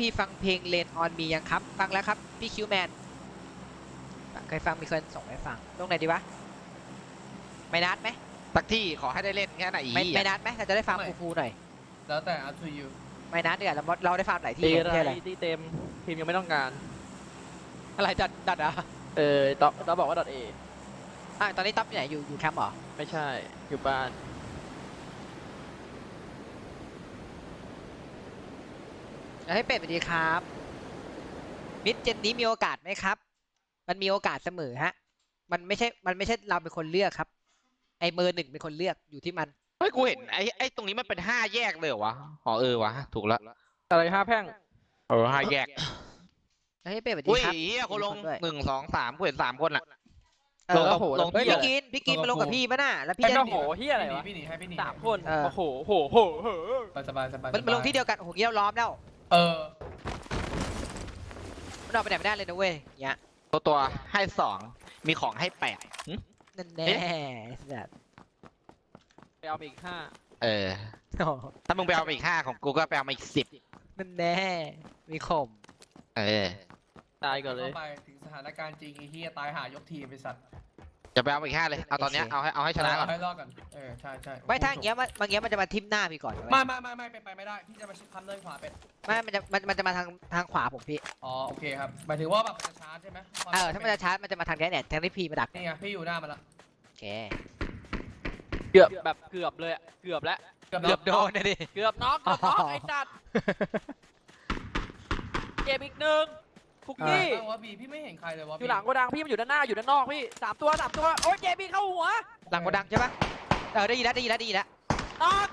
พี่ฟังเพลงเลนออนมียังครับ ฟังแล้วครับ พี่คิวแมนเคยฟังมีคนส่งให้ฟังตรงไหนดีวะ ไม่นัดไหมสักที่ขอให้ได้เล่นแค่ไหนอีไม่ไม่นัดไหมเราจะได้ฟังไม่ฟูๆหน่อยแล้วแต่ up to you ไม่นัดเดี๋ยวเราเราได้ฟังหลายที่ตีไม่ใช่อะไรตีเต็มทีมยังไม่ต้องการ อะไรดัดดัดอะเออต๊อบต๊อบบอกว่าดอทเออะตอนนี้ต๊อปอยู่ไหนอยู่อยู่แคมป์เหรอไม่ใช่อยู่บ้าน ให้เป็ดสวัสดีครับ มิดเจนนี้มีโอกาสไหมครับ มันมีโอกาสเสมอฮะ มันไม่ใช่ มันไม่ใช่เราเป็นคนเลือกครับ ไอ้เบอร์หนึ่งเป็นคนเลือกอยู่ที่มัน เฮ้ยกูเห็นไอ้ไอ้ตรงนี้มันเป็นห้าแยกเลยเหรอวะอ๋อเออวะถูกแล้วอะไรห้าแพร่งเออห้าแยกให้เป็ดสวัสดีอุ้ยครับเฮียคนลงมีคนด้วยหนึ่งสองสามกูเห็นสามคนอะ เอลงอกับโหลง เฮ้ยที่พี่กินพี่กินมาลงกับพี่ปะน่ะแล้วพี่แพร่งจะก็โหเฮียอะไรวะพี่หนีให้พี่หนีสามคนเออ โอ้โหโหโหโห สบายสบายมันมาลงที่เดียวกันโอ้โหเงี้ยล้อมแล้ว เออ มันออกไปไหนไม่ได้เลยนะเว้ยเงี้ยตัวตัวให้สองมีของให้แปดหึนั่นแน่สัตว์ไปเอาไปอีกห้าเออ โอ้โหถ้ามึงไปเอามาอีกห้าของกูก็ไปเอามาอีกสิบนั่นแน่มีขมเออ ตายก่อนเลยเข้าไปถึงสถานการณ์จริงไอ้เฮียตายหายกทีมไปสัตว์ จะไปเอามาอีกห้าเลย เอาตอนเนี้ย เอาให้เอาให้ชนะก่อนเาให้รอดก่อน เออ ใช่ใช่ไม่ถ้าอย่างเงี้ยมันมันเงี้ยมันจะมาทิมหน้าพี่ก่อนเว้ยไม่ไม่ไม่ไม่เป็นไปไม่ได้ พี่จะมาทำเดินขวาเป็น ไม่มันจะมันมันจะมาทางทางขวาผมพี่ อ๋อ โอเคครับ หมายถึงว่าแบบมันจะชาร์จใช่ไหมเออ ถ้ามันจะชาร์จมันจะมาทางแกเนี่ยทางที่พี่มาดักนี่ไงพี่อยู่หน้ามันละ โอเค เกือบแบบเกือบเลยอะเกือบแล้ว เกือบเกือบโดนนะดิ เกือบน็อกเกือบน็อกไอ้จัดเก็บอีกหนึ่ง คุกนี่กี้ว่าบีพี่ไม่เห็นใครเลยวะอยู่หลังโกดังพี่มันอยู่ด้านหน้าอยู่ด้านนอกพี่สามตัวสามตัวโอ้ยเจบีเข้าหัวหลังโกดังใช่ปะเออได้ยินแล้วได้ยินแล้วได้ยินแล้วน็อก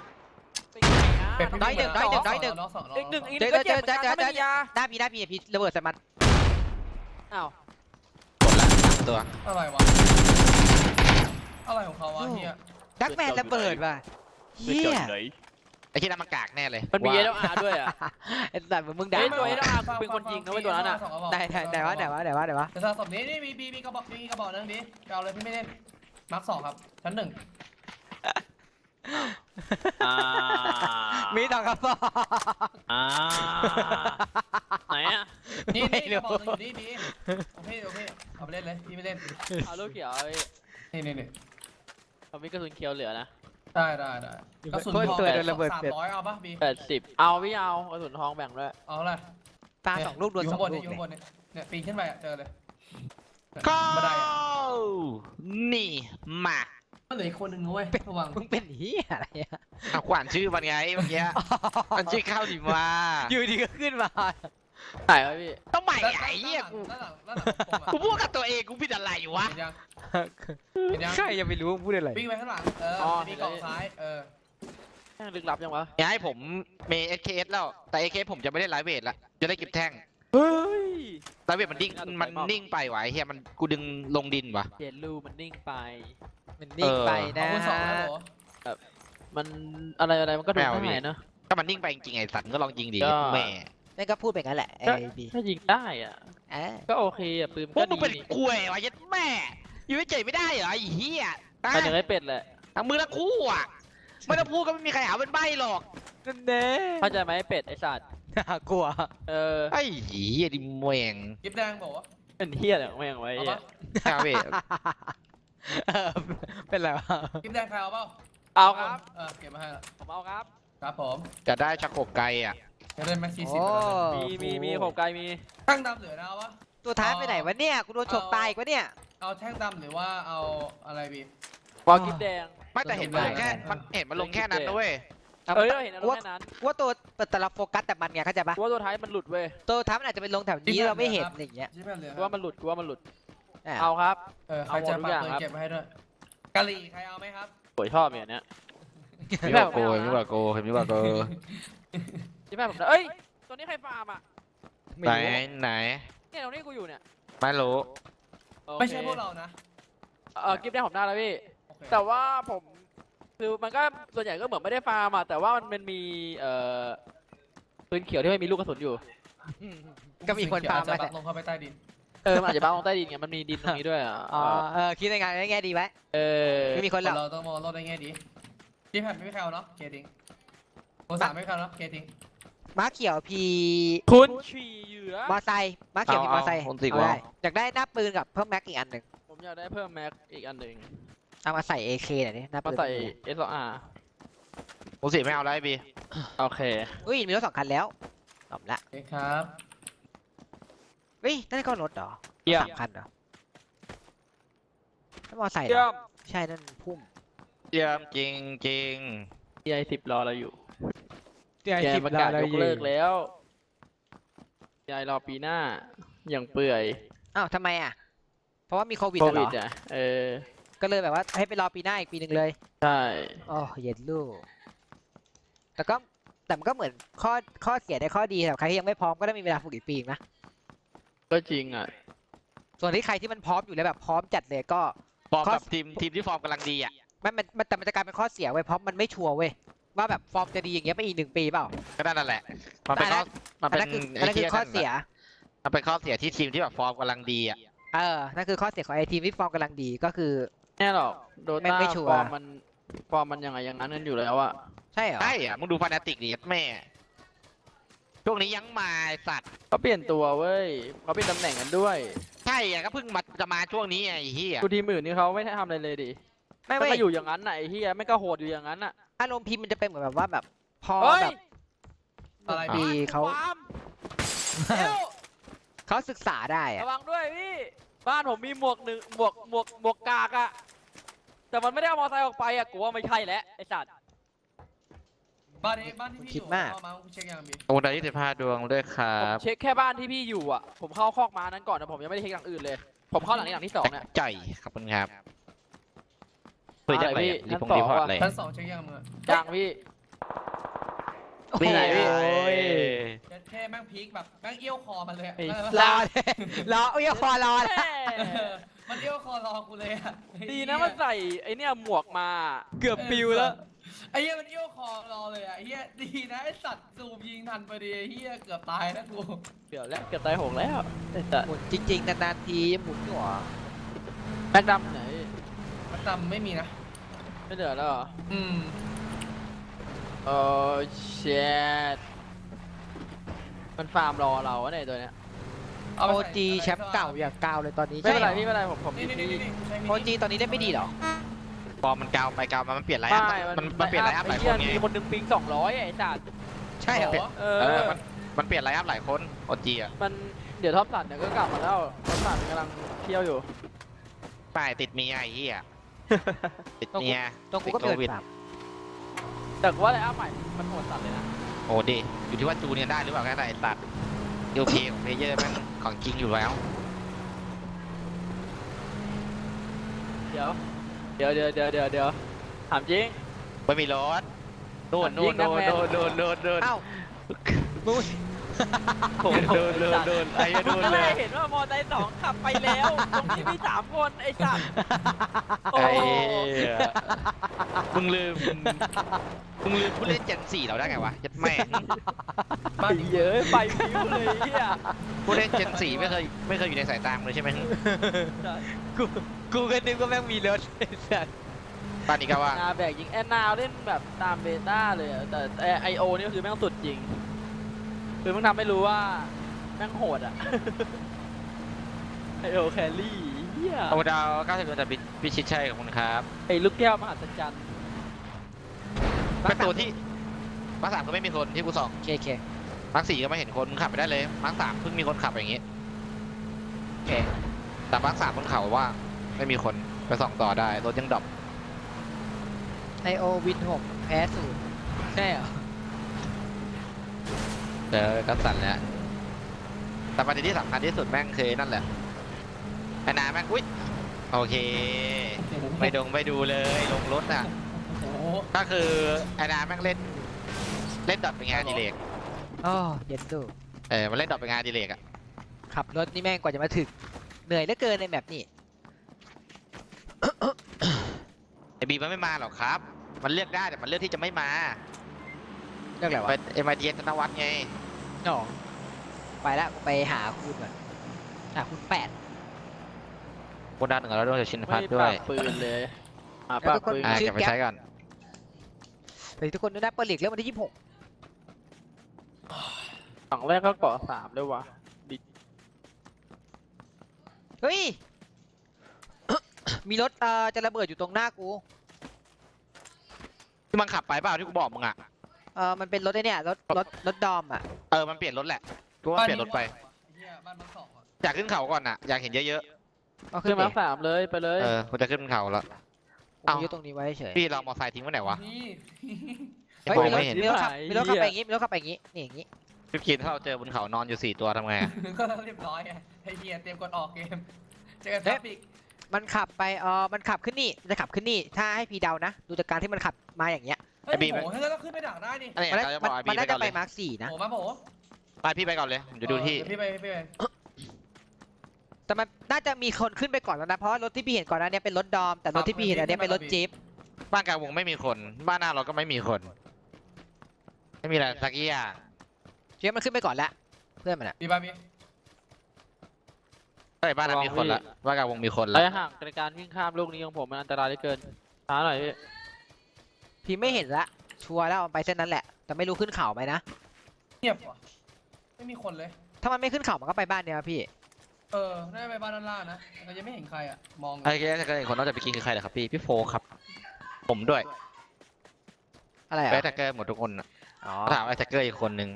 เป็นไงนะเป็ดน้อยหนึ่งน้อยหนึ่งน้อยหนึ่งสองอีกหนึ่งอีกหเดี๋นึ่ยวงก็เจ็บเหมือนกันเดี๋ยวถ้าไม่มียาหน้าพี่หน้าพี่พี่ระเบิดใส่มันอ้าวตัวอะไรวะอะไรของเขาวะเฮียดักแมนระเบิดว่ะเฮียไอ้ที่นั่นมันกากแน่เลยมันมีเอว่าลอาร์ด้วยอะไอ้สัตว์เหมือนมึงด่าเฮ้ยตัว SLR กูเป็นคนยิงนะเว้ยตัวนั้นอะได้ได้ไหนวะไหนวะไหนวะไหนวะแต่สะสมนี้นี่มีบีมีกระบอกมีกระบอกนึงบีไปเอาเลยพี่ไม่เล่นมาร์คสองครับชั้นหนึ่งอ่ามีต่อกระบอกอ่าไหนอะนี่นี่กระบอกนึงอยู่นี่บีโอเคโอเคเอาไปเล่นเลยพี่ไม่เล่นเอาลูกเขียวเอาไว้นี่นี่นี่เอามีกระสุนเขียวเหลือนะ ได้ได้ได้กระสุนเพื่อนทองตัวโดนระเบิดสามเสร็จ ร้อยเอาปะบีแปดสิบเอาพี่เอากระสุนทองแบ่งด้วยเอาละปลาสองลูกโดนยู่สองข้างบนลูเนี่ยกอยู่เลข้ายงบนเนี่ยเนี่ยปีนขึ้นไปอะเจอเลยเนี่ยก็บันไดอะนี่มาก็เหลืออีกคนหนึ่งนะเว้ยระวังมึงเป็นเฮียอะไรอะเอาขวานชื่อมันไงเมื่อกี้ มันชื่อข้าวดิมาอยู่ดีก็ขึ้นมา ไหนวะพี่ ต้องใหม่ด้านไอ้เหี้ยกูด้านหลังด้านหลังด้านหลังผมอะกูพูดกับตัวเองกูผิดอะไรวะ เห็นยังเห็นยังใครจะไปรู้ว่าพูดอะไร วิ่งไปข้างหลัง เออมีกล่องซ้าย เออ แม่งลึกลับยังวะ อย่าให้ผมเมย์ SKS แล้ว แต่ AK ผมจะไม่ได้ไลฟ์เวทละ จะได้เก็บแท่งเฮ้ย ไลฟ์เวทมันนิ่ง มันนิ่งไปวะไอ้เฮียมันกูดึงลงดินวะเห็นรูมันนิ่งไป มันนิ่งไปขอนะบคุณสองนะโหมันอะไรอะไรมันก็ดูไม่เอาได้พี่เนอะ ถ้ามันนิ่งไปจริงๆไอ้สัตว์ก็ลองยิงดีก็ แม่ นั่นก็พูดไปงั้นแหละไอ้ก็บีถ้ายิงได้อะ เออก็โอเคอะปืนพวก็กมึงเป็นดีกล้วยวะยัดแม่อยู่เฉยๆไม่ได้เหรอไอ้เหี้ยฮะมันยังไงเป็ดแหละทั้งมือละคู่อะไม่ต้องพูดก็ไม่มีใครหาเป็นใบหรอกนั่นแน่เข้าใจไหมเป็ดไอสัตว์น่ากลัวเออไอ้เหี้ยดิมวงยิบแดงบอกว่าเป็นเฮียอะไรของแม่งไว้เอาเหี้ปะยครับพี่เออเป็นไรวะยิบแดงใครเอาเปล่าเอาครับ เออเก็บมาให้ละผมเอาครับ ครับผมจะได้ชักโขบไกลอะ จะได้แม็กซี่สิบโอ้ มีมีมีผมไกลมีแท่งดำเหลือนะเอาปะตัวท้ายไปไหนวะเนี่ยกูโดนฉกตายอีกวะเนี่ย เอาแท่งดำหรือว่าเอาอะไรบีวอลกิฟแดง ไม่แต่เห็นมันลงแค่มันเห็นมันลงแค่นั้นนะเว้ย เอ้ยเราเห็นอารมณ์แค่นั้นกูว่าตัวแต่ละโฟกัสแต่มันไงเข้าใจปะกูว่าตัวท้ายมันหลุดเว้ยตัวท้ายมันอาจจะเป็นลงแถวนี้เราไม่เห็นอะไรอย่างเงี้ยใช่ไหมเหลือกูว่ามันหลุดกูว่ามันหลุด อะเอาครับ เออใครจะเอาหมดทุฝากกอย่างปืนครับ เก็บมาให้ด้วยกะหรี่ใครเอาไหมครับโวยชอบอย่างเนี้ยมีว่าโกมีว่าโกมีว่าโก ที่แม่ผมเอ้ยตัวนี้ใครฟาร์มอะไม่ไหนรู้ไหนเนี่ยตรงนี้กูอยู่เนี่ยไม่รู้โอคไม่ใช่พวกเรานะเออกิฟได้ผมได้แล้วพี่ โอเคแต่ว่าผมคือมันก็ส่วนใหญ่ก็เหมือนไม่ได้ฟาร์มอะแต่ว่ามันมันมีเอ่อปืนเขียวที่ไม่มีลูกกระสุนอยู่ก็มีคนพาจะมาบักลงเข้าไปใต้ดินเออมันอาจจะบ้าลงใต้ดินไงมันมีดินตรงนี้ด้วยอะอ๋อเออคิดยังไงได้แง่ดีไว้เออไม่มีคนหรอกเราต้องมองโลกในแง่ดีที่แผ่นไม่มีใครเอาเนาะเคทิ้งโอสามไม่มีใครเอาเนาะเคทิ้ง ม้าเขียวพีคุณฉี่เหยื่อมอไซค์ม้าเขียวพีมอไซค์เอาเอาคนสิบเอาได้วะอยากได้หน้าปืนกับเพิ่มแม็กอีกอันหนึ่งผมอยากได้เพิ่มแม็กอีกอันหนึ่งเอามาใส่ AK หน่อยนี่หน้าปืมานใส่ SLR ผมสิไม่เอาแล้วไอ้บีโอเค อุ้ยมีรถสองคันแล้วตอบละโอเคครับเฮ้ยนั่นก็รถเหรอเยี่ยม สามคันเหรอนั่นมอไซค์เหรเยี่ยอมใช่นั่นพุ่มเยี่ยมจริงจริง TI สิบรอเราอยู่ เดี๋ยวแกสิบประกาศดาวยกเลิกแล้ว TI รอปีหน้า อย่างเปื่อยอ้าวทำไมอะ เพราะว่ามีโควิดโคอะเหรวิดออะเออ ก็เลยแบบว่าให้ไปรอปีหน้าอีกปีหนึ่งเลยใช่โอ้เย็นลูกแต่ก็แต่มันก็เหมือนข้อข้อเสียได้ข้อดีสำหรับใครที่ยังไม่พร้อมก็ได้มีเวลาฝึกอีกปีอีกนะ ก็จริงอะส่วนที่ใครที่มันพร้อมอยู่แล้วแบบพร้อมจัดเลยก็ ฟอร์มข้อแบบทีมทีมที่ฟอร์มกำลังดีอะ มันมันมันแต่มันจะกลายเป็นข้อเสียเว้ยเพราะมันไม่ชัวร์เว้ย ว่าแบบฟอร์มจะดีอย่างเงี้ยไปอีกหนึ่งปีเปล่า ก็นั่นแหละ มันเป็นข้อมันอันเป็นนั้นคืออัไอ้นนั้นคืเหี้อยข้อนั่นเสียแหละมันเป็นข้อเสียที่ทีมที่แบบฟอร์มกำลังดีอะเออ นั่นคือข้อเสียของไอทีมที่ฟอร์มกำลังดีก็คือ แน่หรอกโดแม่งต้าไม่ชัวร์ ฟอร์มมันฟอร์มมันยังไงอย่างนั้นกันอยู่แล้วอะใช่เหรอ ใช่อะมึงดูฟานาติกดิแม่ช่วงนี้ยังมาไอ้สัตว์เขาเปลี่ยนตัวเว้ยเขาเปลี่ยนตำแหน่งกันด้วยใช่อะก็เพิ่งมาจะมาช่วงนี้ไงไอ้เหี้ยกูทีมอื่นนี่เขาไม่ได้ทำอะไรเลยดิไม่ไม่เว้ยก็อยู่อย่างนั้นน่ะไอ้เฮียไม่ก็โหดอยู่อย่างนั้นน่ะ อารมณ์พิมพ์มันจะเป็นเหมือนแบบว่าแบบ พอเฮ้ยแบบอะไรดีพี่เขาฟร์มเอ้วเขาศึกษาได้อะระวังด้วยพี่ บ้านผมมีหมวกหนึ่งหมวกหมวกหมวกกากอะแต่มันไม่ได้เอามอเตอร์ไซค์ออกไปอะกูว่าไม่ใช่แล้วไอ้สัตว์บ้านนี้บ้านที่พี่อยู่เอามาเช็คยังพี่โอ้ได้ยี่สิบห้าดวงด้วยครัผมบเช็คแค่บ้านที่พี่อยู่อะผมเข้าคอกม้านั้นก่อนนะผมยังไม่ได้เช็คหลังอื่นเลย ผมเข้าหลังนี้หลังที่สองเนี่ยใจขอบคุณครับ เพื่อจะอะไรไปพี่รีพงชั้นสองรีพอร์ตว่ะเลยชั้นสองเช็คยังมือยังพี่โอ้โหนี่ไงโอ้ยเจ็ดเท่แม่งพีคแบบแม่งเอี้ยวคอมันเลยอะไอ้เออรอเลยรออุ้ยคอรอนะแม่เออมันเอี้ยวคอรอกูเลยอะดีนะมันใส่ไอเนี่ยหมวกมาเกือบปิวแล้วไอ้เหี้ยมันเอี้ยวคอรอเลยอะไอ้เหี้ยดีนะไอ้สัตว์ซูมยิงทันพอดีไอ้เหี้ยเกือบตายนะกูเกือบแล้วเกือบตายโหงแล้วไอ้สัตว์หมุนจริงๆนานๆทีหมุนหัวแม็กดำไหน มันจำไม่มีนะ ไม่เหลือแล้วเหรออืม โอ้เชดมันฟาร์มรอเราอะเนี่ยตัวเนี้ย เอาโอไปใส่จีแชมป์เก่าอย่างกาวเลยตอนนี้ไม่เป็นไรใช่หอพี่ไม่เป็นไรผมผมนี่ยินนี่ดีนี่นี่ใช่โอจีตอนนี้ได้ไม่ดีเหรอฟอร์มมันเกาไปเกามามันเปลี่ยนไลน์อัพไม่มันมันเปลี่ยนไลน์อัพหลายคนไง มีคนหนึ่งปิงสองร้อยไอ้สัตว์ใช่เหรอ เอเอออ มันมันเปลี่ยนไลน์อัพหลายคนโอจีอะมันเดี๋ยวท็อปสันเนี่ยก็กลับมาแล้วท็อปสันกำลังเที่ยวอยู่ ป้ายติดเมียไอ้เหี้ย ติดเมียตรงกูก็ติดเปิดโควิดปรับแต่ว่าอะไรอัพใหม่ มันโหดสัตว์เลยนะ โอ้ดิอยู่ที่ว่าจูนกันได้หรือเปล่าแค่ไหนไอ้สัตว์ยูเพของเพลเยอร์แม่งของจริงอยู่แล้ว เดี๋ยว เดี๋ยวเดี๋ยวเดี๋ยวเดี๋ยวเดี๋ยวถามจริง ไม่มีรถโดนโดนโดนโดนโดนโดนโดนเอ้ามึง โดนโดนโดนโดนไอ้เหี้ยโดนก็เลเลยยเห็นว่ามอไซค์สองขับไปแล้ว ตรงนี้มีสามคนไอ้สัตว์โอ้ไอ้โหเหี้ยมึงลืมมึงลืมผู้เล่นเจนสี่เราได้ไงวะยัดแม่งบ้านเยอะไปวิวเลยเฮียผู้เล่นเจนสี่ไม่เคยไม่เคยอยู่ในสายตามงเลยใช่ไหมกูกูก็นึกว่าแม่งมีรถไอ้สัสบ้านนี้ก็ว่านาแบกยิงแอนนาเล่นแบบตามเบต้าเลยอะแต่ไอโอนี่คือแม่งสุดจริง คือมึงทำให้รู้ว่าแม่งโหดอะ ไอโอแคลรี่เฮียโอดาว90ดวงจากพิชิตชัยขอบคุณครับไอลูกแก้วมหัศจรรย์เป็นตัวที่มาร์คสามก็ไม่มีคนที่กูส่องโอเคโอเคมาร์คสี่ก็ไม่เห็นคนมึงขับไปได้เลยมาร์คสามเพิ่งมีคนขับอย่างงี้โอเคแต่มาร์คสามบนเขาว่า ไม่มีคนไปส่องต่อได้รถยังดรอปไอโอวินหกแพ้ศูนย์ใช่เหรอ เจอก็สั่นแล้ว แต่ประเด็นที่สำคัญที่สุดแม่งคือนั่นแหละไอ้นาแม่งอุ้ยโอเค ไม่ดงไม่ดูเลยลงรถอะ โอ้โหก็คือไอ้นาแม่งเล่น เล่นดอทเป็นงานอดีเลกอ๋อเย็นดูเออมันเล่นดอทเป็นงานอดีเลกอะขับรถนี่แม่งกว่าจะมาถึงเหนื่อยเหลือเกินในแบบนี้ไอบีมันไม่มาหรอกครับ มันเลือกได้แต่มันเลือกที่จะไม่มา เรื่องอะไรไปวะเอ็มไอทีเอสธนวัฒน์ไงหนอไปละไปหาคุณก่อนหาคุณแปดบนด้านหนึ่งแล้วด้วยชินพัไม่ฒน์ด้วปายกปืนเลยหาปากปืนอ่าชื่อเก็บไปแก๊ปใช้ก่อนเฮ้ยทุกคนดูนะเปิดหลีกเรื่องวันที่ยี่สิบหกฝั่งแรกก็เกาะสามด้วยวะเฮ้ย มีรถเอ่อจะระเบิดอยู่ตรงหน้ากูที่มันขับไปเปล่าที่กูบอกมึงอะ เออมันเป็นรถไอ้เนี่ยรถรถรถดอมอะเออ มันเปลี่ยนรถแหละกูว่าเปลี่ยนรถไปไอ้เหี้ยบ้านมันสองอะอยากขึ้นเขาก่อนอะ อยากเห็นเยอะเอาขึ้ขึ้นนมามาสามเลยไปเลยๆเออกูจะขึ้นเขาแล้วกูเอ้ายึดตรงนี้ไว้เฉยพี่เรามอไซค์ทิ้งไว้ไหนวะนี่เฮ้ยมองมีรถไม่เห็น มีรถขับหายมีรถขับเหี้ยไปอย่างงี้มีรถขับไปอย่างงี้นี่อย่างงี้พี่กินถ้าเราเจอบนเขานอนอยู่สี่ตัวทำไงอะก็เรียบร้อยไงไอ้เหี้ยเตรียมกดออกเกมเจอกันทราฟิกมันขับไปเออมันขับขึ้นนี่มันจะขับขึ้นนี่ถ้าให้พี่เดานะดูจากการที่มันขับมาอย่างเงี้ย เฮ้ยโหถ้างั้นเราขึ้นไปดักได้นี่อันนี้มันเราจะบมันอกไอ้มับีนไปน่าก่จะอนไปเลยมาร์คสี่นะโหมาโหไปพี่ไปก่อนเลยเดี๋ยวดูที่เดี๋ยวพี่ไปพี่ไปแต่มันน่าจะมีคนขึ้นไปก่อนแล้วนะ เพราะว่ารถที่พี่เห็นก่อนหนั้นเนี่ยเป็นรถดอม แต่รถที่พี่เห็นอันเนี้ยเป็นรถจี๊ปบ้านกลางวงไม่มีคน บ้านหน้าเราก็ไม่มีคน ไม่มีอะไรสักอย่างเจี๊ปมันขึ้นไปก่อนละเพื่อนมันอะพี่ไปพี่เฮ้ยบ้านนั้นมีคนละบ้านกลางวงมีคนระละยะห่างในการวิ่งข้ามลูกนี้ของผมมันอันตรายเหลือเกินช้าหน่อยพี่ พี่ไม่เห็นละ ชัวร์แล้วมันไปเส้นนั้นแหละ แต่ไม่รู้ขึ้นเขาไหมนะ เงียบว่ะไม่มีคนเลย ถ้ามันไม่ขึ้นเขามันก็ไปบ้านเนี่ยพี่ เออได้ไปบ้านด้านล่างนะแต่ยังไม่เห็นใครอะ มองไอ้แกถ้าเกิดคนนอกจากไปกินคือใครเหรอครับพี่ พี่โฟครับ ผมด้วยอะไรไปอะแท็กเกอร์หมดทุกคนน่ะอ๋อ ถามไอ้แท็กเกอร์อีกคนนึง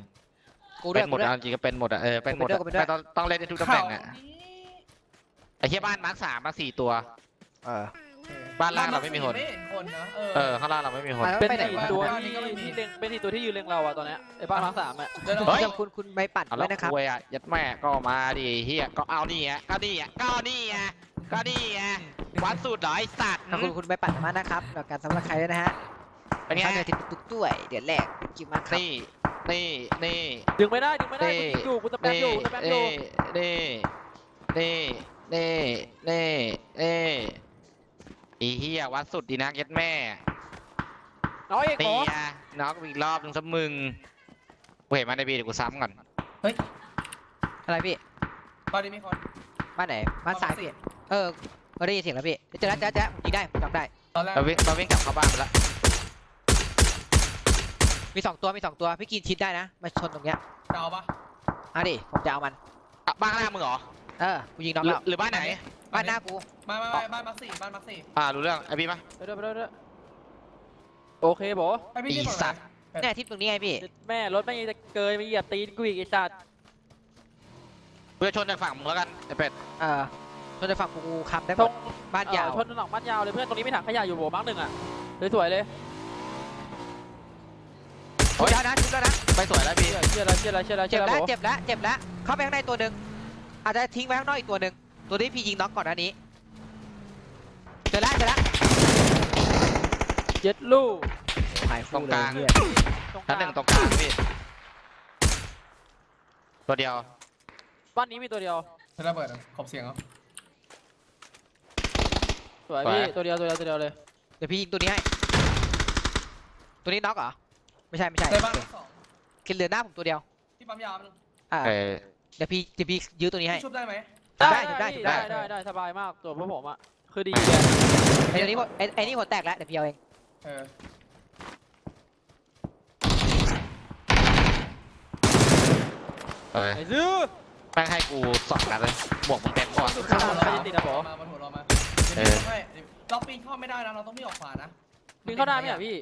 กูด้เป็วยนหมกูดด้วยเอาจริงก็เป็นหมดอะเออเป็นหมดอะกูไปด้วยไม่ต้องต้องเล่นในทุกตำแหน่งอะนี้ไอ้เหี้ยบ้านมาร์คสามมาสี่ตัว เออ บ้านล่างเราไม่มีคน ไม่เห็นคนนะเออเออข้างล่างเราไม่มีคนอะเป็นไปไหนสี่วะ ตัวบ้านนี้ที่ก็ไม่มีที่เล็งเป็นสี่ตัวที่ยืนเล็งเราอะตอนเนี้ยไอ้บ้านทั้งสามอะเดี๋ยวเราเฮ้ยเดี๋ยวคุณคุณไปปัดเอาไว้แล้วนะครับ คุยอะยัดแม่ก็มาดิเฮียก็เอานี่อะก็นี่อะก็นี่อะก็นี่อะวัดสูตรเหรอไอ้สัตว์ถ้าคุณคุณไปปัดมานะครับกับการสำหรับใครด้วยนะฮะเป็นไงข้าในทิศตุกด้วย เดี๋ยวแรกกินมากครับ นี่นี่นี่ ดึงไม่ได้ดึงไม่ได้นี่ กูยิงอยู่กูสแปมนี่อยู่สแปมอยู่นี่นี่นี่นี่นี่ อีเฮียวัดสุดดีนักยัดแม่น้อยเอกเหรนี่ออะน็อกอีกรอบหนึงซะมึงกูเห็นมันในบีเดี๋ยวกูซ้ำก่อนอะไรพี่ บ้านนี้มีคนบ้านไหน บ้านซ้ายพี่ เออเราได้ยินเสียงแล้วพี่เจอแล้วเจอแล้วเจอแล้วผมยิงได้ผมจำได้ ตอนแรกเราวิ่งเราวิ่งกลับเข้าบ้านไปแล้วมีสองตัว มีสองตัว พี่กินชิดได้นะ มาชนตรงเนี้ยจะเอาปะเอาดิ ผมจะเอามัน อะบ้านหน้ามึงเหรอเออ กูยิงน้องหรือแล้วหรือบ้านไหนบ้านหน้ากู มามามาบ้านมักสี่บ้านมักสี่อ่ารู้เรื่องไอบีมา ไปด้วยไปด้วยไปด้วยโอเคโบไอพี่ที่อีฝั่งสัไหนตว์เนี่ยทิศตรงนี้ไงพี่ แม่รถไม่งจะเกยมาเหยียบตีนกูอีกไอ้สัตว์กูจะชนจากฝั่งมึงแล้วกันไอเป็ดเออชนจะฝั่งกูคำได้หตมรดงบ้านยาว เอ่อชนถนนบ้านยาวเลยเพื่อนตรงนี้มีถังขยะอยู่โบมั้งหนึ่งอะสวยๆเลยชุบแล้วนะชุบแล้วนะ ไปสวยแล้วบีเชื่อเชื่อแล้วเชื่อแล้วเชื่อแล้วเจ็เชื่อบแล้วแล้วโบเจ็บแล้ว เจ็บแล้ว เข้าไปข้างในตัวหนึ่งอาจจะทิ้งไว้ข้างนอกอีกตัวหนึ่งตัวที่พี่ยิงน็อกก่อนหน้านี้เจ อแล้วเจอแล้วเจ็ดลูกหายคู่เลยเหี้ยตรงกชั้นลาหนึ่งงตรงกลางพี่ ตัวเดียว บ้านนี้มีตัวเดียวเธอระเบิดเหรอขอบเสียงเหรอสวยพี่ตัวเดียวตัวเดียวตัวเดียวเลยเดี๋ยวพี่ยิงตัวนี้ให้ ตัวนี้น็อกเหรอ ไม่ใช่ไม่ใช่ในบ้านมักสองกินเหลือหน้าผมตัวเดียวที่ปั๊มยามันงอ่าเออเดี๋ยวพี่เดี๋ยวพี่ยื้อตัวนี้ให้ชุบได้ไหม ได้ได้ได้ได้ ได้ได้ได้สบายมากตัวพวกผมอะ คือดีเลยไอ้ตัวนี้หัวไอ้ไอ้นี่หัวแตกแล้วเดี๋ยวพี่เอาเองเออเออไอ้ซื้อแม่งให้กูสองนัดเลยบวกมึงเต็มก่อน ข้างหลังใครจะติดอะโบมาบนหัวเรามาเอเดี๋ยวอพี่ให้เราปีนเข้าไม่ได้นะเราต้องวิ่งออกขวานะดึงเข้าได้ไหมอะพี่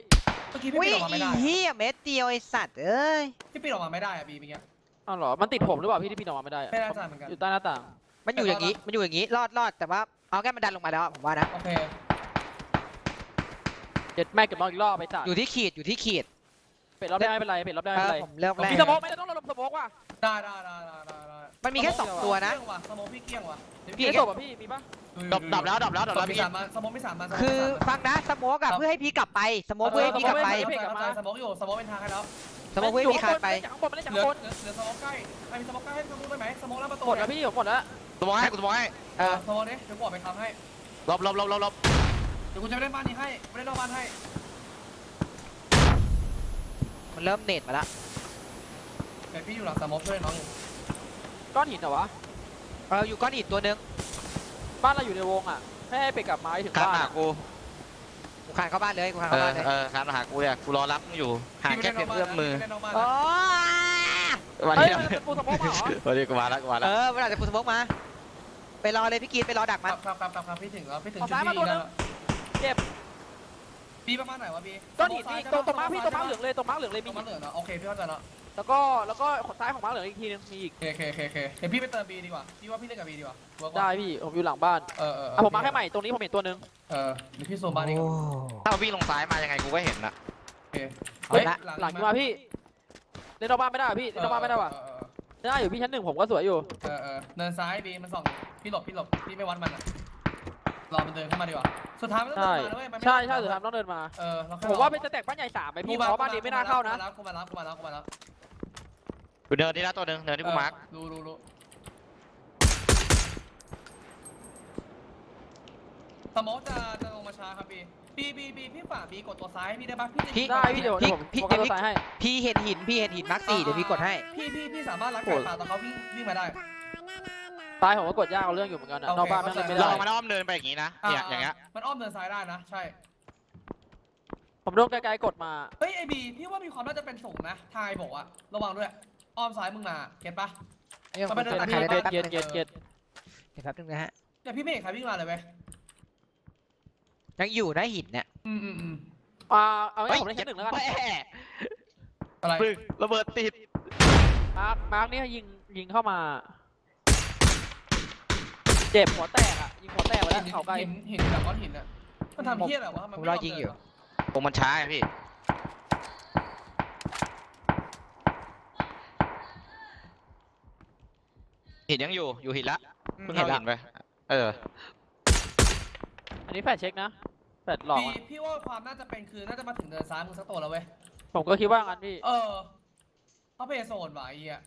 เมื่อกี้พี่อุ้ปียนออกมาไม่อีได้เหี้ยเม็ดเดียวไอ้สัตว์เอ้ยพี่ปีนออกมาไม่ได้อะบีเมื่อกี้อ้าวเหรอ มันติดผมหรือเปล่าพี่ที่พี่ออกมาไม่ได้อะไม่แน่ใจเหมือนกันอยู่ใต้หน้าต่างมันอยู่อย่างนี้มันอยู่อย่างนี้รอดรอดแต่ว่า เอาแค่มันดันลงมาแล้วอะผมว่านะ โอเค เจ็ดแม่เก็บมาอีกรอบไปจัดอยู่ที่ขีดอยู่ที่ขีดเป็ดรอบได้ไม่เป็นไรเป็ดรอบได้เอไม่เป็นอไรผมเริ่มแรกมีสโมกไหมเราต้องระดมสโมกว่ะได้ได้ได้ได้ได้ได้มันมีแค่สองตัวนะ เกี้ยงว่ะสมองพี่เกี้ยงว่ะเดี๋ยวพี่พี่ไอ้ศพอะพี่มีปะดรอปดรอปแล้วดรอปแล้วดรอปสแล้วมองมีพี่สามมาสมองมีสามมาสมงคือมีสามมา ฟังนะสโมกอะเพื่อให้พี่กลับไปสโมกเพื่อให้พี่กลับไปเข้าใจเข้าใจสมองอยู่สมองเป็นทางให้แล้วสโมกเพื่อให้พี่คานไป จากข้างบนไม่ได้จากเหลืข้าองบนเหลือเหลือสมองใกล้ใครมีสมองใกล้ให้สมองได้ไหมสมองแล้วประตูหมดแล้วพี่ผมหมดแล้ว กูมองให้กูมองให้เออสมองนี้เดี๋ยวกูออกไปทำให้ลบลบลบลบลบเดี๋ยวกูจะไปเล่นบ้านนี้ให้ไปเล่นนอกบ้านให้ มันเริ่มเน็ตมาละเดี๋ยวพี่อยู่หลังสมองช่วยน้องอยู่ก้อนหินเหรอวะ เอออยู่ก้อนหินตัวหนึงบ้านเราอยู่ในวงอะ ให้ให้เป็ดกลับไม้ถึงการบ้านหาอะกูกูคานเข้าบ้านเลยกูคานเอเข้าอบ้านเลยเออการมาหากูเนี่ยกูรอรับมึงอยู่ห่างแค่เพียงเอื้อมมือพี่ไปเล่นนอกบ้านโอ้นะวันเฮ้ยนี้มันเป็นปูสมองมาเหรอวันนี้กูมาแล้วกูมาเอแล้วอมันอาจจะพุทสมกมา ไปรอเลยพี่กีนไปรอดักคมัรันบครับครับครับครับพี่ถึงแล้วพี่ถึงเอาจุดซ้ายมาที่ตัวนึงแล้วเจ็บบีประมาณไหนวะบีก้อนหินนี่ตรงตรงม้าพี่ตรงม้าเหเหลืองเลยตรงม้าเหลืองเลยตมีรงม้าเหลืองเนาะโอเคพี่เข้าใจแล้วแล้วก็แล้วก็ขดซ้ายของม้าเหลืองอีกทีนึงมีอีกโอเคโอเคโอเคเดี๋ยวพี่ไปเติมบีดีกว่าพี่ว่าพี่เล่นกับบีดีกว่าเวิร์กกว่าได้พี่ผมอยู่หลังบ้านเออเออเออะผมมาให้ใหม่ตรงนี้ผมเห็นตัวนึงเออเดี๋ยวพี่โซนบ้านนี่ก่อนถ้าวิ่งลงซ้ายมายังไงกูก็เห็นนะโอเคเฮ้ยหลังอยู่มาพี่เล่นนอกบ้านไม่ได้เหรอพี่เล่นนอกบ้านไม่ได้ว่ะเออ ได้อยู่พี่ชั้นหนึ่งผมก็สวยอยู่ เออเออเดินซ้ายบีมันส่องพี่หลบพี่หลบพี่ไม่วัดมันอะรอมันเดินเข้ามาดีกว่าสุดท้ายมันต้องใช่เดินมาด้วยมันไม่ใช่ได้ใช่สุดท้ายต้องเดินมา เออเราแค่ผมว่าเป็นจะแตกบ้านใหญ่สามไปพี่เพราะว่าบ้านนี้ไม่น่าเข้านะ กูมาแล้วกูมาแล้วกูมาแล้วกูมาแล้วกูเดินนี่แล้วตัวหนึงเดินที่กูมาร์ครู้รู้รู้สมมติจะจะลงมาช้าครับบี บีบีบีพี่ฝ่าบีกดตัวซ้ายให้พี่ได้ปะพี่จะพี่ได้พี่เดี๋ยวเดี๋ยวผมพี่ผมก็ตัวซ้ายให้พี่เห็นหินพี่เห็นหินมาร์คสี่เดี๋ยวพี่กดให้ พี่พี่พี่สามารถรักไก่ป่าตอนเขาวิ่งวิ่งมาได้ซ้ายผมก็กดยากเอาเรื่องอยู่เหมือนกันอะโอเคนอกบ้านไม่งเล่นไม่เราได้มันอ้อมเดินไปอย่างนี้นะเนี่ยอย่างเงี้ยมันอ้อมเดินซ้ายได้นะใช่ ผมโดนไกลๆกดมา เฮ้ยไอบีพี่ว่ามีความน่าจะเป็นสูงนะทายบอกอะระวังด้วยอ้อมซ้ายมึงมาเก็ตปะเอ้ยมันเป็นผมตัดใครได้ที่แป๊บเกียนึดงเกียดเกียดเดี๋ยวแป๊บนึงนะฮะเดี๋ยวพี่ไม่เห็นใครวิ่งมาเลยเว้ย ยังอยู่นะหินเนี่ยอืมอืมอืมอ่าเอางี้ผมเล่นชั้นหนึ่งแล้วกันแม่อะไรปึ้งระเบิดติดมาร์คมาร์คเนี่ยยิงยิงเข้ามา เจ็บหัวแตกอะยิงหัวแตกไปแล้วหินเขาไกลหินหินแบบก้อนหินอะมันทำเพี้ยแบบว่ามันผมไม่รอยิงอยู่วงมันช้าไงพี่ หินยังอยู่อยู่หินละอืมเพิ่งเห็เข้านละหินไป เออ อันนี้แฟลชเช็คนะแฟลชหลอกพี่อะพี่ว่าความน่าจะเป็นคือน่าจะมาถึงเดินซ้ายมึงสักตัวแล้วเว้ย ผมก็คิดว่างั้นพี่ เออเขาเพย์โซนว่ะไอ้เหี้ย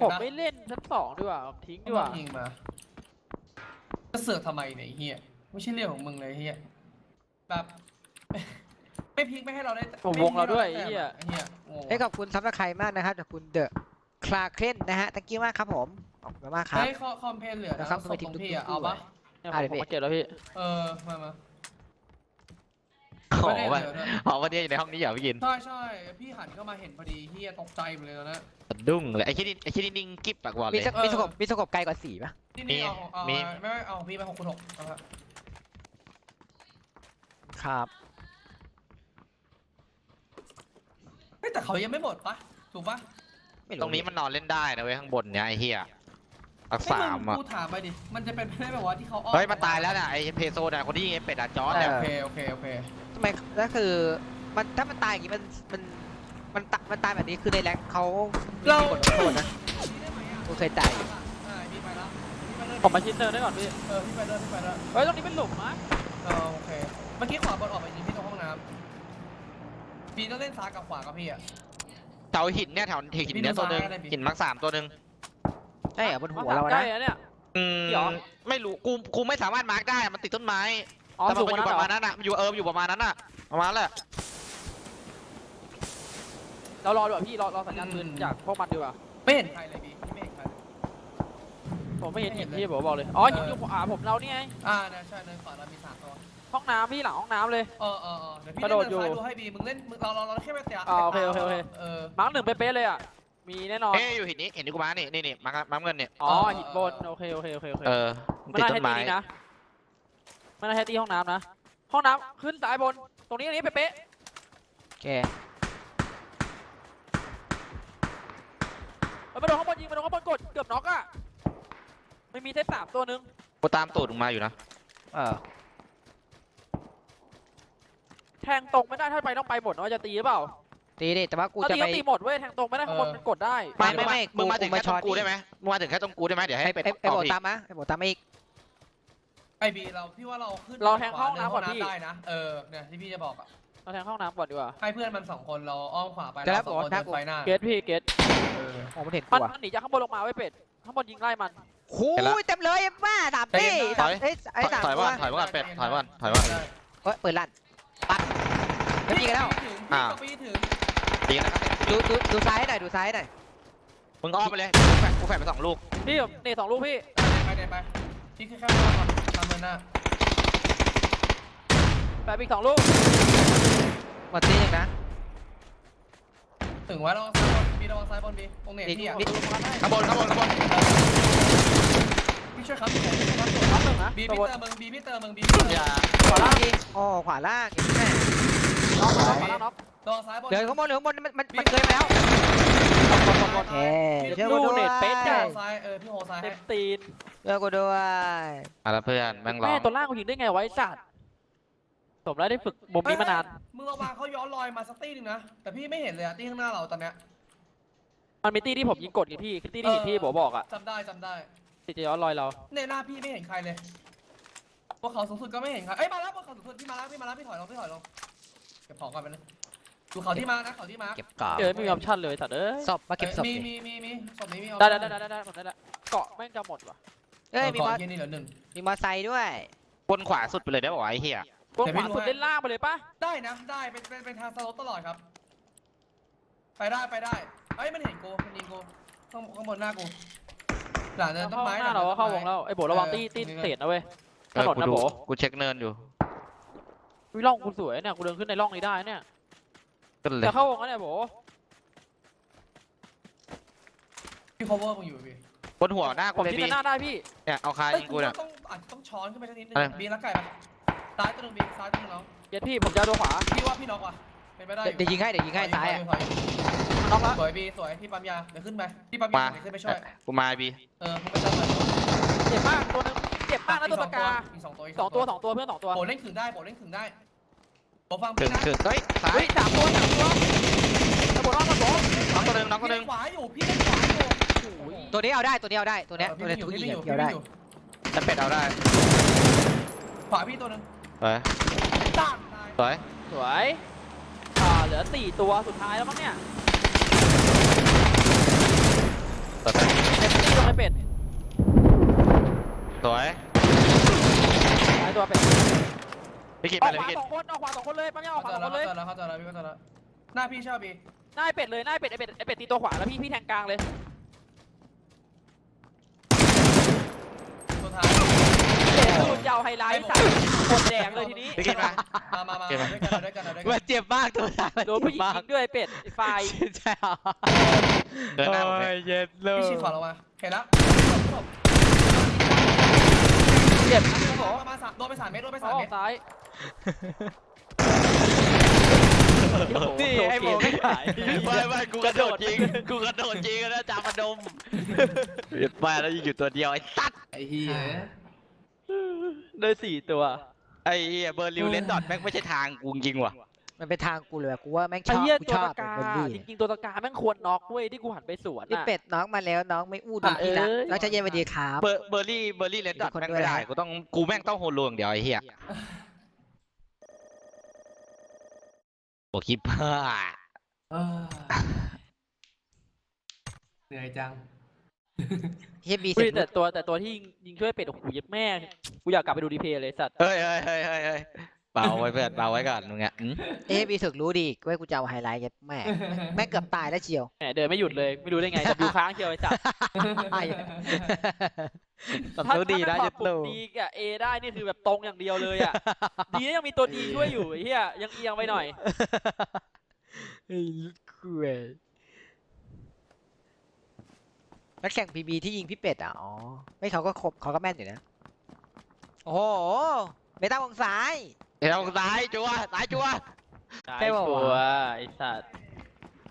ผมไม่เล่นชั้นสองดีกว่าทิ้งดีกว่า ยิงมาจะเสือกทำไมเนี่ยไอ้เฮียไม่ใช่เรื่องของมึงเลยไอ้เฮียแบบ ไม่พลิกไม่ให้เราได้ผมวงเราด้วยไอ้เหี้ย ไอ้เฮียงงเฮ้ยขอบคุณซับสไครมากนะครับจากคุณเดอะคลาเคลนนะฮะตะกี้มากครับผม ขอบคุณมากครับ เฮ้ยคอคอมเพลเหลือนะนะครับส่ไปงทิ้ขงองทุกพี่อะตู้เอาปะ เนี่ยอะผเดี๋ยวมพี่มาเก็บแล้วพี่เออมามาโอ้ไม่โหได้มันเหลือด้วยอ๋อวันนี้อยู่ในห้องนี้อย่าไปกินใช่ใช่พี่หันเข้ามาเห็นพอดีเฮียตกใจหมดเลยตอนนะสะดุ้งเลยไอ้ที่นี่ไอ้ที่นี่นิ่งกิ๊บปากบอลเลมีย สกมีสกบมีสกบไกลกว่าสี่ปะที่นี่มีเอาเอามี ไม่ไม่เอาพี่ไปหกคูณหกเอาฮะครับ เฮ้ยแต่เขายังไม่หมดปะถูกปะไม่ตรงนี้มันนอนเล่นได้นะเว้ยข้างบนเนี้ยไอ้เหี้ย อักสามเฮ้ยอะงกูถามไปดิ มันจะเป็นไปได้แบบว่าที่เขาอ้อมเฮ้ยมันตายแล้วนะไอ้เพโซน่ะคนที่ยิงไอ้เป็ดอะจอร์ดเนี่ยโอเคโอเคโอเคทำไมก็คือมันถ้ามันตายอย่างงี้มันมันมันตะมันตายแบบนี้คือในแรงเขามีบทลงโทษนะกูเคยตายอยู่อ่าพี่ไปแล้วพี่ไปเลยผมมาชิ้นเดินได้ก่อนพี่ เออพี่ไปเลยพี่ไปเลยเฮ้ยตรงนี้เป็นหลุมนะเออโอเค เมื่อกี้ขวาบอลออกไปยิงพี่ตรงห้องน้ำพี่ต้องเล่นซ้ายกับขวากับพี่อะแถวหินเนี่ยแถวหินเนี่ยตัวหนึ่งพี่ดูซ้ายอะไรพี่หินมักสามตัวหนึ่ง ใช่เหรอบนหัวเราใกนะล้อะเนี่ย อืมเหรอ ไม่รู้กูกูไม่สามารถมาร์กได้อะมันติดต้นไม้อ๋อแต่สูมันงอยู่กปว่าระนั้นเหรอมาณนั้นอะมันอยู่เอออยู่ประมาณนั้นอะประมาณนั้นแหละ เรารอดีกว่าพี่รอรอสัญญาณปืนจากพวกมันดีกว่าไม่เห็นใครเลยพี่พี่ไม่เห็นใครเลยผมไม่เห็นไม่เห็หินนเลยที่ผมบอกเลยอ๋อเออหินอยู่ขวาผมเรานี่ไงอ่าเนี่ยใช่เนินขวาเรามีสามตัวห้องน้ำพี่หลังห้องน้ำเลย เออเออเออเดี๋ยวพี่กระเล่โดนดเนินซ้ายอยู่ดูให้บีมึงเล่นมึงเราเราเราแค่ไปเตะอ่าโอเคโอเคโอเค เออ มาร์คหนึ่งเป๊ะๆเลยอะ มีแน่นอน เอ้ยอยู่หินนี้เห็นที่กูมานี่นี่นี่มาร์คมาร์คเงินเนี่ยอ๋อหินบนโอเคโอเคโอเคโอเคเออมันไม่ติดน่าต้ให้นตีไม้นี้นะไม่น่าให้ตีห้องน้ำนะ ห้องน้ำขึ้นซ้ายบน ตรงนี้ตรงนี้เป๊ะโอเคๆมันไปโดนข้างบนยิงไปโดนข้างบนกดเกือบน็อกอะไม่มีเซตสามตัวนึงกูตามตูดมึงมาอยู่นะเออแทงตรงไม่ได้ถ้าไปต้องไปหมดนะว่าจะตีหรือเปล่า ตีดิแต่ว่ากูถ้าจะตีไปก็ตีหมดเว้ยแทงตรงไม่ได้ข้างบนมันกดได้ไม่ไม่ไม่มึงมากูถึงกูมาแค่ตรงกูช็อตได้ไหมมึงมาถึงแค่ตรงกูได้ไหมเดี๋ยวให้ไอ้เป็ดไอ้ไอ้อโบอกอีกตามมาไอ้โบตามมาอีกไอบีเราพี่ว่าเราขึ้นเราแทงขวห้องน้ำก่อนพี่ได้นะเออเนี่ยที่พี่จะบอกอะเราแทงห้องน้ำก่อนดีกว่าให้เพื่อนมันสองคนเราอ้อมขวาไปแต่แล้วเราสองคนบอกว่าเดินไปหน้าเกตพี่เกตเออโอ้มันเห็นมันตัวมันหนีจากข้างบนลงมาไว้เป็ดข้างบนยิงไล่มันโอ้ยเต็มเลยบ้าสามตีสามเอ้ยไอ้สามถอยตัวก่อนถอยก่อนเป็ดถอยก่อนถอยก่อนได้เฮ้ยเปิดลั่นปัดไม่มีกันแล้วถึงอ่าพี่ถึง ดีนะครับดูดูดูซ้ายหน่อยดูซ้ายหน่อยมึงก็อ้อมไปเลยกูแฝงกูแฝงไปสองลูกพี่ผมนี่สองลูกพี่ไปเดินไปพี่แค่แค่รอก่อนตามเดินหน้าแปดอีกสองลูกหมดตีหนึ่งนะถึงไว้ระวังซ้ายบนบีระวังซ้ายบนบีตรงเน็ตพี่อะมิดข้างบนข้างบนข้างบนพี่ช่วยครับพี่ช่วยครับรับหนึ่งนะบีตัวพี่บนเตอร์มึงบีพี่เตอร์มึงบีอย่าขวาล่างอีกโอ้ขวาล่างอีกแม่น็อกน็อกน็อก น็อกระวังซ้ายบนเหลือข้างบนเหลือข้างบนมันมันมันเคยมาแล้วเฮ้ยเชื่อกูด้วยพี่โฮซ้ายเออพี่โฮซ้ายเต็ให้มตีนเชื่อกูด้วย มาแล้วเพื่อนแม่งร้อแม่งตัวล่างกูยิงได้ไงไวะไอ้สัตว์สมแล้วได้ฝึกมุมนี้มานานมึงระวังเขาย้อนลอยมาสักตีหนึงนะ แต่พี่ไม่เห็นเลยอะตีข้างหน้าเราตอนเนี้ยมันมีตี้ที่ผมยิงกดไงพี่คือตี้ที่ที่ผมบอกอะจำได้จำได้ติดจะย้อนรอยเราในหน้าพี่ไม่เห็นใครเลยบนเขาสูงสุดก็ไม่เห็นใครเอ้ยมาแล้วบนเขาสูงสุดพี่มาแล้วพี่มาแล้วพี่ถอยลงพี่ถอยลงเก็บของก่อนไปเลย ดูเขาที่มานะเขาที่มาเก็บกรอบเจอไม่มีออปชั่นเลยสัตว์เอ้ยศพมาเก็บศพมีดิมีมีมีศพนี้มีได้ได้ได้ได้ได้หมดได้ละเกาะแม่งจะหมดว่ะเอ้ยมีมอเย็นนี่เหลือหนึ่งมีมอไซค์ด้วย บนขวาสุดไปเลยได้บอกไอ้เหี้ยบนขวาสุดเล่นล่างไปเลยปะได้นะได้เป็นเป็นเป็นทางสโลปตลอดครับ ไปได้ไปได้เอ้ยมันเห็นกูมันยิงกูข้างข้างบนหน้ากูหลังเดินต้นเข้าไม้หน้าเราก็เข้าวงแล้วไอ้โบระวังตี้ตี้เตะนะเว้ยเออถนนกูนะดูโบกูเช็คเนินอยู่วิร่องกูสวยเนี่ยกูเดินขึ้นในร่องนี้ได้เนี่ย ขึ้นเลยจะเข้าวงแล้วเนี่ยโบพี่ cover มึงอยู่พี่บนหัวหน้าผกูมเลยทิ้งบีหน้าได้พี่เนี่ยเอาคาเอ้ยยิงกูกูเนี่ย ต้องอาจจะต้องช้อนขึ้นไปสักนิดนึงอะไร บีรักไก่ปะซ้ายตัวหนึงบีซ้ายตัวหนึงน้องเย็ดพี่ผมจะเอาตัวขวาพี่ว่าพี่น็อกว่ะเป็นไปได้อยู่เดี๋ยวยิงให้เดี๋ยวยิงให้ซ้ายอะถอยมันน็อกแล้วสวยบีสวยพี่ปั๊มยาเดี๋ยวขึ้นไปพี่ปั๊มยามาเดี๋ยวขึ้นไปช่วยกูมาบีเออมึงไปจับมันเจ็บมากตัวนึงเจ็บมากนะตัวปากกาอีกสองตัวอีกสองตัวสองตัวเพื่อนสองตัวโบเล่นถึงได้โบเล่นถึงได้ โบฟังถึพี่งนะถึงเฮ้ยซ้าเฮ้ยยสามตัวสามตัวไอ้โบน็อกมันโบน้องตัวหนึ่งน้องตัวหนึ่งพี่เล่ขวาอยู่พี่เล่นขวาอยู่โอ้ยตัวนี้เอาได้ตัวนี้เอาได้ตัวเนี้ยเออตัวเนี้ยพี่ทุกวิ่ยิงงอยู่เกี่ยวได้พี่วิ่งอยู่จะเป็ดเอาได้ขวาพี่ตัวหนึงไปตามตายสวยสวยอ่าเหลือสี่ตัวสุดท้ายแล้วมั้งเนี่ยต่อไปเต็มที่ลงไปเป็ดสวยท้ายตัวเป็ด พี่กินอไปอกเลยขวาพี่กินสองคนออกขวาสองคนเลยปั๊มยังออกขเข้าวาใจสองแล้ควนเข้าเลยใจแล้วเข้าใจแล้วพี่เข้าใจแล้วหน้าพี่ชอบบีหน้าไอ้เป็ดเลยหน้าไอ้เป็ดไอ้เป็ดไอ้เป็ดตีตัวขวาแล้วพี่พี่แทงกลางเลยสุดท้ายเป็ดสุดยาวไฮไลท์สัตว์กดแดงเลยทีนี้พี่กินมามามามาด้วยกันด้วยกันด้วยกันมันเจ็บมากตัวสายโดนผู้หญิงยิงด้วยไอ้เป็ดไอ้ไฟใช่เหรอเดินหน้าผมเลยเย็นเลยพี่ชี้ขวาลงมาเห็นแล้ว เจ็บนะโบประมาณสามโดนไปสามเมตรโดนไปสามเมตรซ้ายนี่ไอ้โมไม่ขายไม่ไม่กูกระโดดจริง กูกระโดดจริงแล้วจามาดมมาแล้วยิงอยู่ตัวเดียวไอ้ตัดไอ้เหี้ยได้สี่ตัว ไอ้เหี้ยเบอร์ลิวเลนดอทแม่งไม่ใช่ทางกูจริงว่ะ มันเป็นทางกูเลยอะกูว่าแม่งชไอ้อบเหี้ยกูตัวชอบตะกาเป็นลี่จริงๆตัวตะกาแม่งควรน็อกเว้ยที่กูหันไปสวนนี่อะเป็ดน้องมาแล้วน้องไม่อู้ดีที่รักเอ้ย น้องใจะเย็นไปดีครับ เบอร์เบอร์รี่เบอร์รี่เลนดอททุกคนแม่งด้วยไม่ได้นะกูต้องกูแม่งต้องโฮโลอย่างเดียวไอ้เหี้ยโอ้คิปเปอร์ เออเหนื่อยจัง เฮียบีอุ้เสร็ยจแต่ตัวแต่ตัวที่ยิงยิงช่วยเป็ดโอ้โหเย็บแม่ กูอยากกลับไปดูดีเพย์เลยสัตว์ เฮ้ยเฮ้ยเฮ้ยเฮ้ยเฮ้ย เบาไว้เพื่อนเบาไว้ก่อนมึงอะอืมเฮียบีสึกรู้ดีเว้ยกูจะเอาไฮไลท์เย็บแม่แม่งเกือบตายแล้วเชียว แหมเดินไม่หยุดเลยไม่รู้ได้ไงแต่ดูค้างเชียวไอ้สัตว์ตายสำถ้ารู้ดีนะถ้าเย็มันดปรับโลปุ่มดีกับเอได้นี่คือแบบตรงอย่างเดียวเลยอะ ดีนะยังมีตัวดีช่วยอยู่ไอ้เหี้ยยังเอียงไปหน่อย ไอ้คุยนักแข่งพีบีที่ยิงพี่เป็ดอะ อ๋อ ไม่เขาก็ครบเขาก็แม่นอยู่นะ โอ้โหเมตาวงซ้าย เดี๋ยวซ้ายจัวซ้ายจัว ใช่ปะวะตัวไอ้สัตว์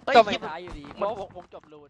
เฮ้ยก็ไม่ คิดท้ายอยู่ดีเพราะวงวงจบรูน